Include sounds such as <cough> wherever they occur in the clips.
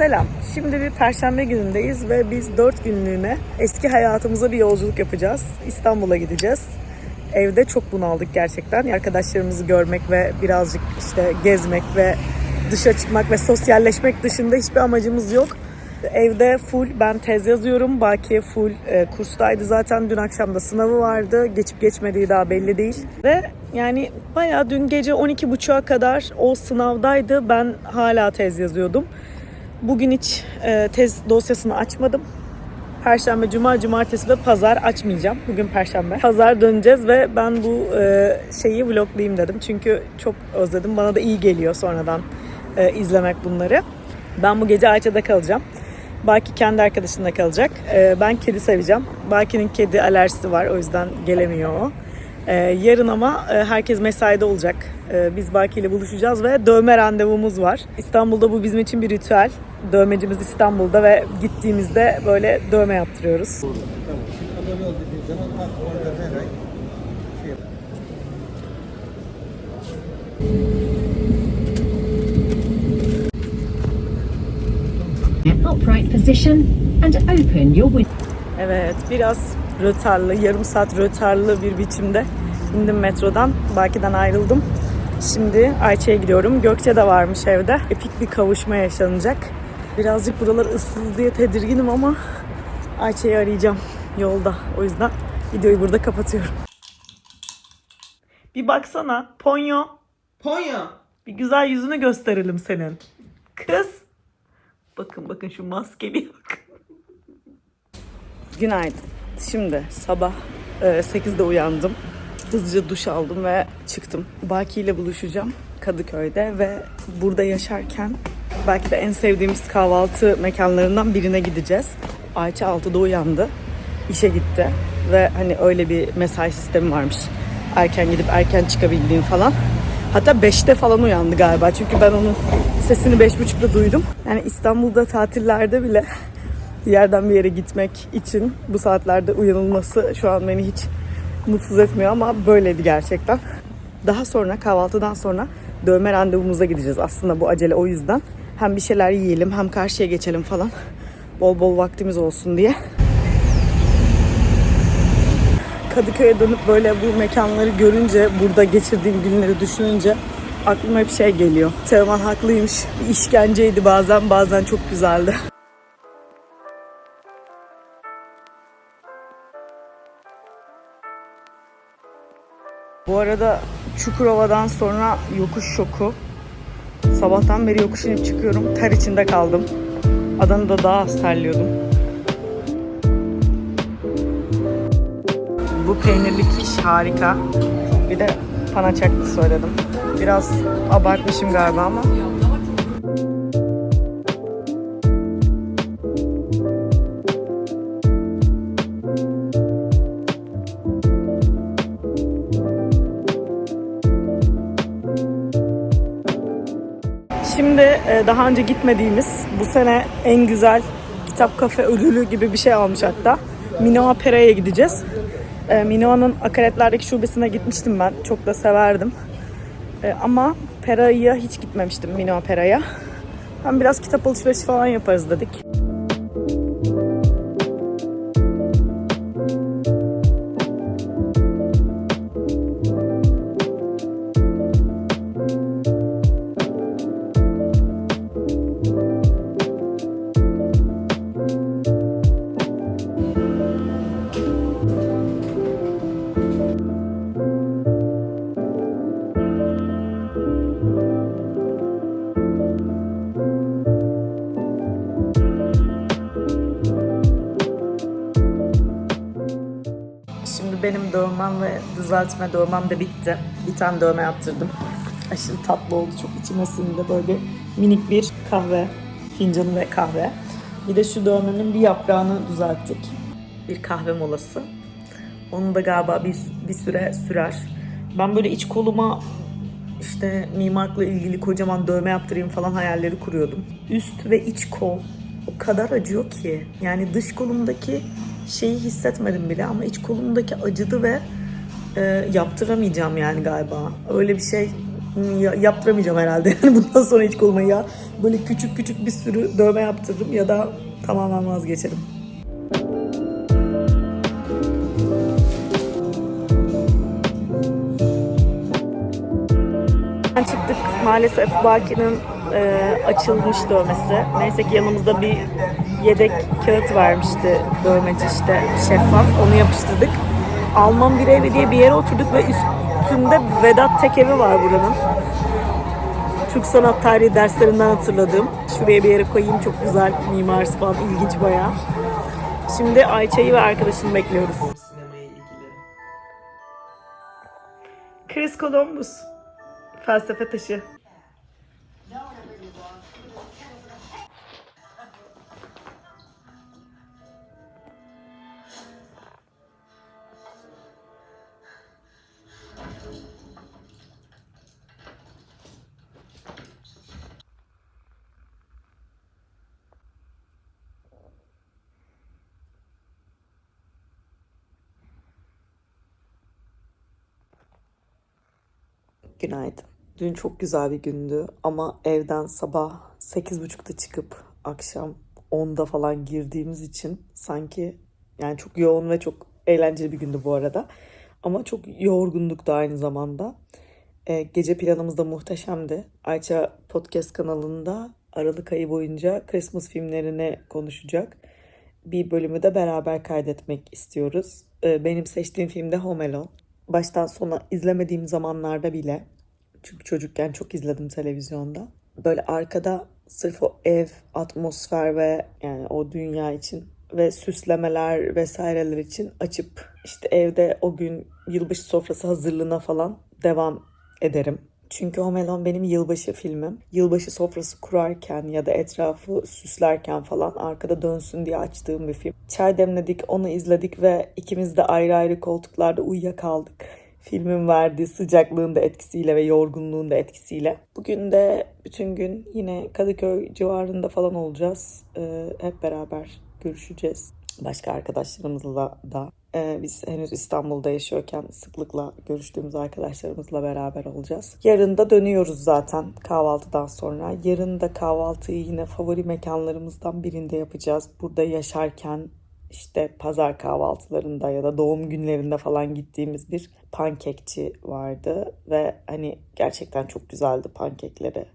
Selam. Şimdi bir perşembe günündeyiz ve biz 4 günlüğüne eski hayatımıza bir yolculuk yapacağız. İstanbul'a gideceğiz. Evde çok bunaldık gerçekten. Arkadaşlarımızı görmek ve birazcık işte gezmek ve dışa çıkmak ve sosyalleşmek dışında hiçbir amacımız yok. Evde full ben tez yazıyorum. Baki full e, kurstaydı zaten. Dün akşam da sınavı vardı. Geçip geçmediği daha belli değil. Ve yani bayağı dün gece 12.30'a kadar o sınavdaydı. Ben hala tez yazıyordum. Bugün hiç e, tez dosyasını açmadım. Perşembe, Cuma, Cumartesi ve Pazar açmayacağım. Bugün Perşembe. Pazar döneceğiz ve ben bu e, şeyi vloglayayım dedim. Çünkü çok özledim. Bana da iyi geliyor sonradan e, izlemek bunları. Ben bu gece Ayça'da kalacağım. Baki kendi arkadaşında kalacak. E, ben kedi seveceğim. Baki'nin kedi alerjisi var. O yüzden gelemiyor o. E, yarın ama e, herkes mesaide olacak. E, biz Baki ile buluşacağız ve dövme randevumuz var. İstanbul'da bu bizim için bir ritüel. Dövmecimiz İstanbul'da ve gittiğimizde böyle dövme yaptırıyoruz. Upright position and open your window. Evet, biraz rötarlı, yarım saat rötarlı bir biçimde indim metrodan. Baki'den ayrıldım. Şimdi Ayça'ya gidiyorum. Gökçe de varmış evde. Epik bir kavuşma yaşanacak. Birazcık buralar ıssız diye tedirginim ama Ayça'yı arayacağım yolda. O yüzden videoyu burada kapatıyorum. Bir baksana. Ponyo. Ponyo. Bir güzel yüzünü gösterelim senin. Kız. Bakın bakın şu maskeli <laughs> bakın. Günaydın. Şimdi sabah e, 8'de uyandım. Hızlıca duş aldım ve çıktım. Baki ile buluşacağım Kadıköy'de ve burada yaşarken belki de en sevdiğimiz kahvaltı mekanlarından birine gideceğiz. Ayça 6'da uyandı. işe gitti ve hani öyle bir mesai sistemi varmış. Erken gidip erken çıkabildiğim falan. Hatta 5'te falan uyandı galiba. Çünkü ben onun sesini 5.30'da duydum. Yani İstanbul'da tatillerde bile yerden bir yere gitmek için bu saatlerde uyanılması şu an beni hiç mutsuz etmiyor ama böyleydi gerçekten. Daha sonra kahvaltıdan sonra dövme randevumuza gideceğiz. Aslında bu acele o yüzden. Hem bir şeyler yiyelim hem karşıya geçelim falan. Bol bol vaktimiz olsun diye. Kadıköy'e dönüp böyle bu mekanları görünce, burada geçirdiğim günleri düşününce aklıma hep şey geliyor. Teoman haklıymış. İşkenceydi bazen, bazen çok güzeldi. Bu arada Çukurova'dan sonra yokuş şoku. Sabahtan beri yokuş inip çıkıyorum. Ter içinde kaldım. Adana'da daha az terliyordum. Bu peynirli kiş harika. Bir de panaçaklı söyledim. Biraz abartmışım galiba ama. Şimdi e, daha önce gitmediğimiz bu sene en güzel kitap kafe ödülü gibi bir şey almış hatta. Minoa Pera'ya gideceğiz. E, Minoa'nın akaretlerdeki şubesine gitmiştim ben. Çok da severdim. E, ama Pera'ya hiç gitmemiştim Minoa Pera'ya. Hem biraz kitap alışverişi falan yaparız dedik. Benim dövmem ve düzeltme dövmem de bitti. Bir tane dövme yaptırdım. Aşırı tatlı oldu. Çok içime sindi. Böyle minik bir kahve fincanı ve kahve. Bir de şu dövmemin bir yaprağını düzelttik. Bir kahve molası. Onu da galiba bir, bir süre sürer. Ben böyle iç koluma işte mimarlıkla ilgili kocaman dövme yaptırayım falan hayalleri kuruyordum. Üst ve iç kol o kadar acıyor ki. Yani dış kolumdaki şeyi hissetmedim bile ama iç kolumdaki acıdı ve e, yaptıramayacağım yani galiba. Öyle bir şey ya- yaptıramayacağım herhalde. <laughs> Yani bundan sonra hiç koluma ya böyle küçük küçük bir sürü dövme yaptırırım ya da tamamen vazgeçerim. Çıktık maalesef Baki'nin e, açılmış dövmesi. Neyse ki yanımızda bir yedek kağıt vermişti dövmeci işte şeffaf. Onu yapıştırdık. Alman bir evi diye bir yere oturduk ve üstünde Vedat Tekevi var buranın. Türk sanat tarihi derslerinden hatırladığım. Şuraya bir yere koyayım çok güzel mimarisi falan ilginç bayağı. Şimdi Ayça'yı ve arkadaşını bekliyoruz. Chris Columbus. Felsefe taşı. Günaydın. Dün çok güzel bir gündü ama evden sabah 8.30'da çıkıp akşam 10'da falan girdiğimiz için sanki yani çok yoğun ve çok eğlenceli bir gündü bu arada. Ama çok yorgunduk da aynı zamanda. Ee, gece planımız da muhteşemdi. Ayça podcast kanalında Aralık ayı boyunca Christmas filmlerini konuşacak. Bir bölümü de beraber kaydetmek istiyoruz. Ee, benim seçtiğim film de Home Alone. Baştan sona izlemediğim zamanlarda bile çünkü çocukken çok izledim televizyonda. Böyle arkada sırf o ev, atmosfer ve yani o dünya için ve süslemeler vesaireler için açıp işte evde o gün yılbaşı sofrası hazırlığına falan devam ederim. Çünkü Home Alone benim yılbaşı filmim. Yılbaşı sofrası kurarken ya da etrafı süslerken falan arkada dönsün diye açtığım bir film. Çay demledik, onu izledik ve ikimiz de ayrı ayrı koltuklarda uyuyakaldık. Filmin verdiği sıcaklığın da etkisiyle ve yorgunluğun da etkisiyle. Bugün de bütün gün yine Kadıköy civarında falan olacağız. Ee, hep beraber görüşeceğiz. Başka arkadaşlarımızla da. Ee, biz henüz İstanbul'da yaşıyorken sıklıkla görüştüğümüz arkadaşlarımızla beraber olacağız. Yarın da dönüyoruz zaten kahvaltıdan sonra. Yarın da kahvaltıyı yine favori mekanlarımızdan birinde yapacağız. Burada yaşarken işte pazar kahvaltılarında ya da doğum günlerinde falan gittiğimiz bir pankekçi vardı ve hani gerçekten çok güzeldi pankekleri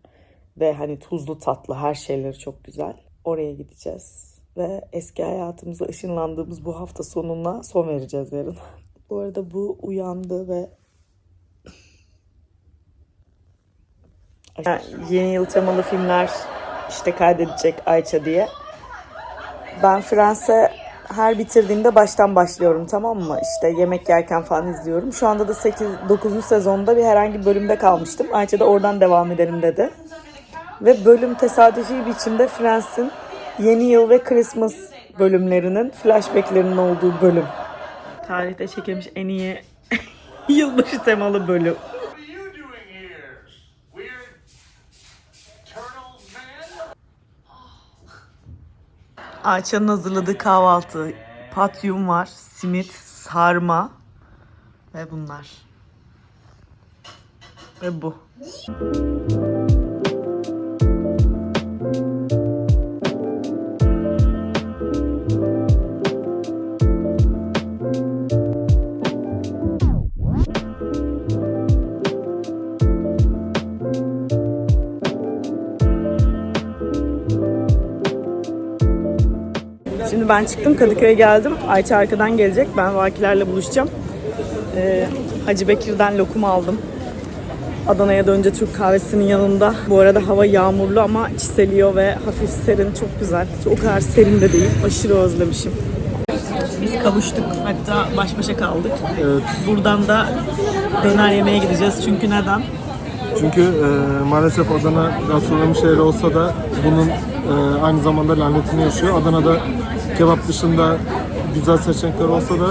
ve hani tuzlu tatlı her şeyleri çok güzel. Oraya gideceğiz ve eski hayatımıza ışınlandığımız bu hafta sonuna son vereceğiz yarın. bu arada bu uyandı ve Yani yeni yıl temalı filmler işte kaydedecek Ayça diye. Ben Fransa her bitirdiğimde baştan başlıyorum tamam mı? İşte yemek yerken falan izliyorum. Şu anda da 8 9. sezonda bir herhangi bir bölümde kalmıştım. Ayça da oradan devam edelim dedi. Ve bölüm tesadüfi biçimde Friends'in yeni yıl ve Christmas bölümlerinin flashbacklerinin olduğu bölüm. Tarihte çekilmiş en iyi <laughs> yılbaşı temalı bölüm. Ayça'nın hazırladığı kahvaltı. Patyum var, simit, sarma ve bunlar. Ve bu. Ben çıktım Kadıköy'e geldim. Ayça arkadan gelecek. Ben vakilerle buluşacağım. Ee, Hacı Bekir'den lokum aldım. Adana'ya dönünce Türk kahvesinin yanında. Bu arada hava yağmurlu ama çiseliyor ve hafif serin. Çok güzel. O kadar serin de değil. Aşırı özlemişim. Biz kavuştuk. Hatta baş başa kaldık. Buradan da döner yemeye gideceğiz. Çünkü neden? Çünkü e, maalesef Adana gastronomi şehri olsa da bunun e, aynı zamanda lanetini yaşıyor. Adana'da kebap dışında güzel seçenekler olsa da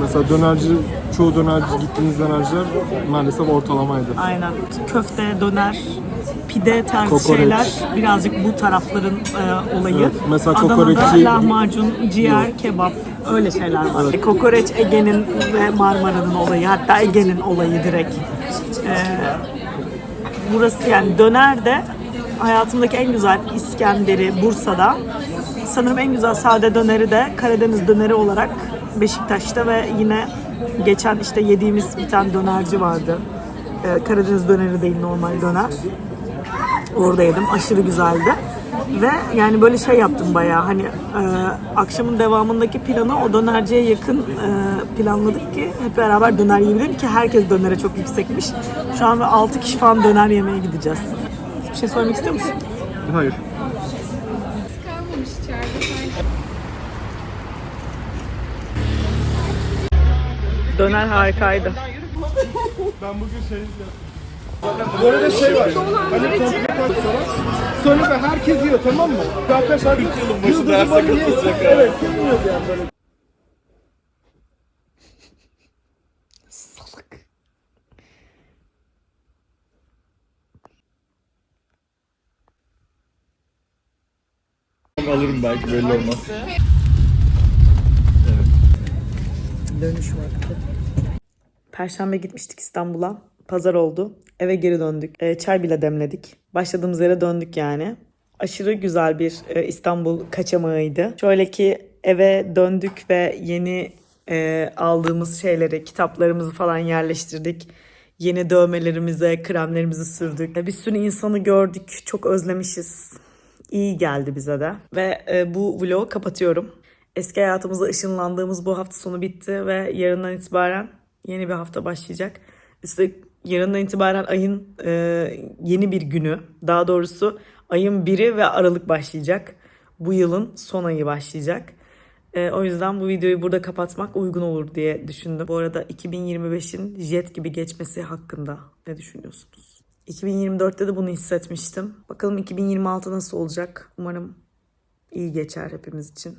mesela dönerci, çoğu dönerci gittiğimiz dönerciler maalesef ortalamaydı. Aynen. Köfte, döner, pide tarzı Kokoreç. şeyler birazcık bu tarafların e, olayı. Evet, mesela Adana'da kokoreçi- lahmacun, ciğer, kebap öyle şeyler var. E, Kokoreç Ege'nin ve Marmara'nın olayı hatta Ege'nin olayı direkt. E, burası yani döner de hayatımdaki en güzel İskender'i Bursa'da. Sanırım en güzel sade döneri de Karadeniz döneri olarak Beşiktaş'ta ve yine geçen işte yediğimiz bir tane dönerci vardı. Ee, Karadeniz döneri değil normal döner. Orada yedim. Aşırı güzeldi. Ve yani böyle şey yaptım bayağı hani e, akşamın devamındaki planı o dönerciye yakın e, planladık ki hep beraber döner yiyebilelim ki herkes dönere çok yüksekmiş. Şu an 6 kişi falan döner yemeye gideceğiz. Bir şey söylemek istiyor musun? Hayır. kalmamış içeride sanki. Döner harikaydı. Bu arada şey var. Hani komple koy sonra. Da herkes yiyor tamam mı? Arkadaşlar yıldızı bana yesin. Evet sevmiyoruz yani böyle. Alırım belki belli olmaz. Dönüş vakti. Perşembe gitmiştik İstanbul'a. Pazar oldu. Eve geri döndük. E, çay bile demledik. Başladığımız yere döndük yani. Aşırı güzel bir e, İstanbul kaçamağıydı. Şöyle ki eve döndük ve yeni e, aldığımız şeyleri, kitaplarımızı falan yerleştirdik. Yeni dövmelerimize, kremlerimizi sürdük. Bir sürü insanı gördük. Çok özlemişiz. İyi geldi bize de. Ve e, bu vlogu kapatıyorum. Eski hayatımıza ışınlandığımız bu hafta sonu bitti ve yarından itibaren yeni bir hafta başlayacak. Üstelik yarından itibaren ayın e, yeni bir günü. Daha doğrusu ayın biri ve Aralık başlayacak. Bu yılın son ayı başlayacak. E, o yüzden bu videoyu burada kapatmak uygun olur diye düşündüm. Bu arada 2025'in jet gibi geçmesi hakkında ne düşünüyorsunuz? 2024'te de bunu hissetmiştim. Bakalım 2026 nasıl olacak? Umarım iyi geçer hepimiz için.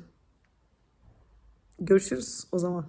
Görüşürüz o zaman.